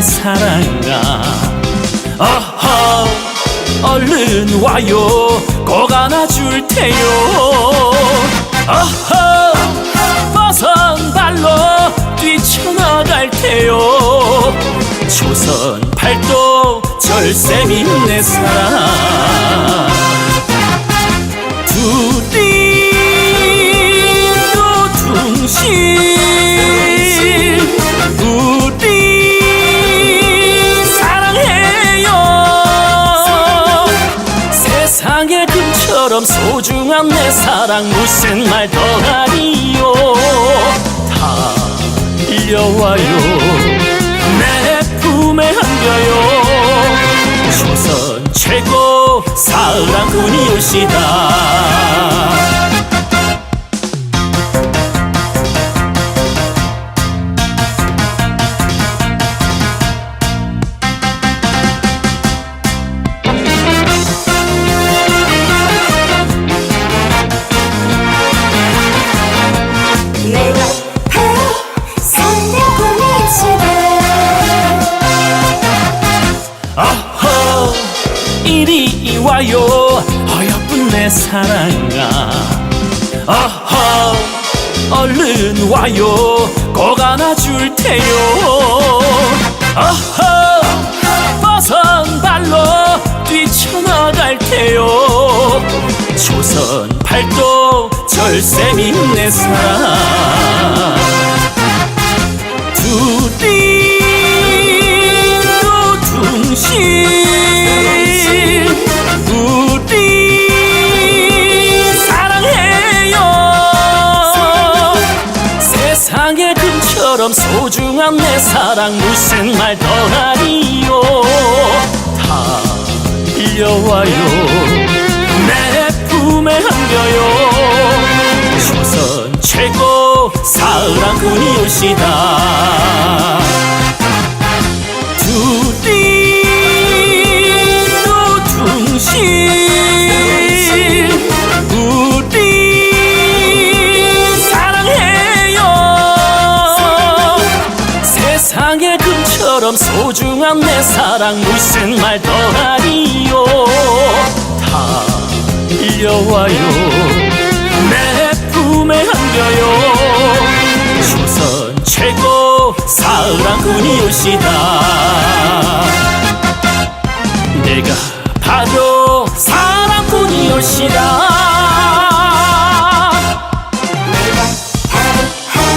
사랑아. 어허 얼른 와요. 꼭 안아줄 테요. 어허 버선 발로 뛰쳐나갈 테요. 조선 팔도 절세민 내 사랑 금처럼 소중한 내 사랑. 무슨 말 더하니요? 달려와요. 내 품에 안겨요. 조선 최고 사랑꾼이 오시다 와요. 어여쁜 내 사랑아. 어허 얼른 와요. 꼭 안아줄 테요. 어허 버선 발로 뛰쳐나갈 테요. 조선 팔도 절세민 내 사랑. 둘이 또 둥실 금처럼 소중한 내 사랑 무슨 말 더하니요? 달려와요. 내 품에 안겨요. 조선 최고 세상의 금처럼 소중한 내 사랑 무슨 말 더 하니요. 달려와요. 내 품에 안겨요. 조선 최고 사랑꾼이 오시다. 내가